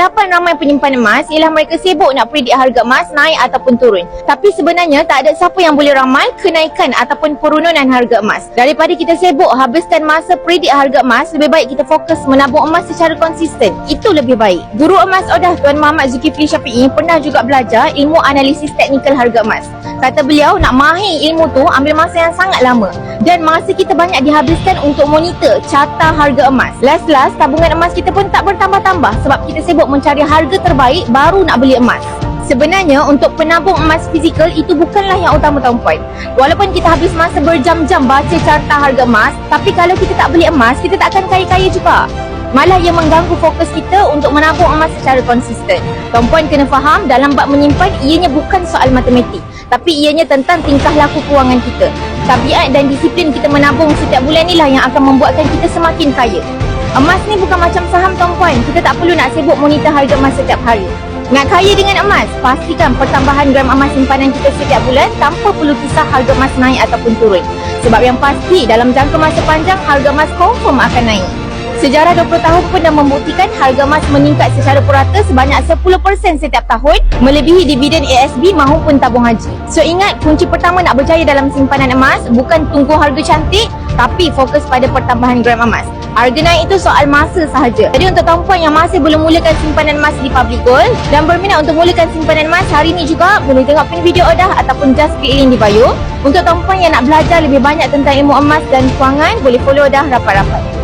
Kesilapan ramai penyimpan emas ialah mereka sibuk nak predik harga emas naik ataupun turun. Tapi sebenarnya tak ada siapa yang boleh ramal kenaikan ataupun penurunan harga emas. Daripada kita sibuk habiskan masa predik harga emas, lebih baik kita fokus menabung emas secara konsisten. Itu lebih baik. Guru emas Odah Tuan Muhammad Zulkifli Syafi'i pernah juga belajar ilmu analisis teknikal harga emas. Kata beliau nak mahir ilmu tu ambil masa yang sangat lama dan masa kita banyak dihabiskan untuk monitor carta harga emas. Last-last tabungan emas kita pun tak bertambah-tambah sebab kita sibuk mencari harga terbaik baru nak beli emas. Sebenarnya untuk penabung emas fizikal itu bukanlah yang utama tuan-puan. Walaupun kita habis masa berjam-jam baca carta harga emas, tapi kalau kita tak beli emas, kita tak akan kaya-kaya juga. Malah ia mengganggu fokus kita untuk menabung emas secara konsisten. Tuan-puan kena faham dalam bab menyimpan ianya bukan soal matematik, tapi ianya tentang tingkah laku kewangan kita. Tabiat dan disiplin kita menabung setiap bulan inilah yang akan membuatkan kita semakin kaya. Emas ni bukan macam saham tuan-puan. Kita tak perlu nak sibuk monitor harga emas setiap hari. Nak kaya dengan emas, pastikan pertambahan gram emas simpanan kita setiap bulan tanpa perlu kisah harga emas naik ataupun turun. Sebab yang pasti dalam jangka masa panjang harga emas confirm akan naik. Sejarah 20 tahun pernah membuktikan harga emas meningkat secara purata sebanyak 10% setiap tahun melebihi dividen ASB maupun tabung haji. So ingat kunci pertama nak berjaya dalam simpanan emas bukan tunggu harga cantik tapi fokus pada pertambahan gram emas. Harga naik itu soal masa sahaja. Jadi untuk tuan-puan yang masih belum mulakan simpanan emas di Public Gold dan berminat untuk mulakan simpanan emas hari ini juga boleh tengok pin video Odah ataupun just klik link di bio. Untuk tuan-puan yang nak belajar lebih banyak tentang ilmu emas dan kewangan boleh follow Odah rapat-rapat.